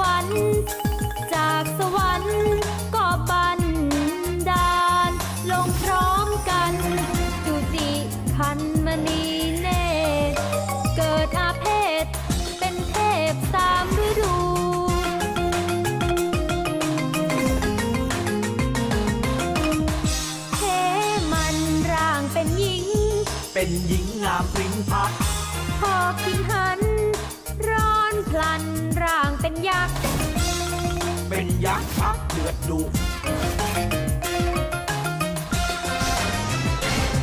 วรรค์ จากสวรรค์ก็ปันดานลงพร้อมกันจุติคันมณีเนตเกิดอาเพศ เป็นเทพสามฤดู เทมันร่างเป็นหญิง เป็นหญิงงามปริ้งพัก พอกินหัน ร้อนพลัน ยักษ์ เป็นยักษ์ชักเดือดดุ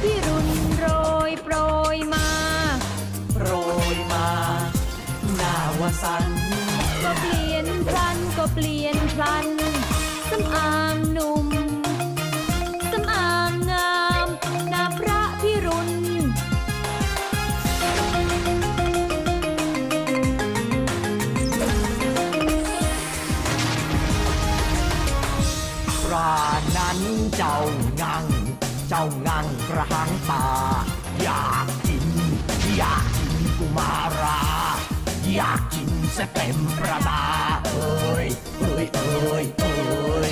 ที่รุนโรยโปรยมา โรยมาหน้าวสันก็เปลี่ยนพลันก็เปลี่ยนพลันสำอางหนุ่ม รานั้นเจ้างัง เจ้างังกระหังตา อยากกิน อยากกินกุมารา อยากกินสเต็มประดาเอ้ยเอ้ยเอ้ยเอ้ย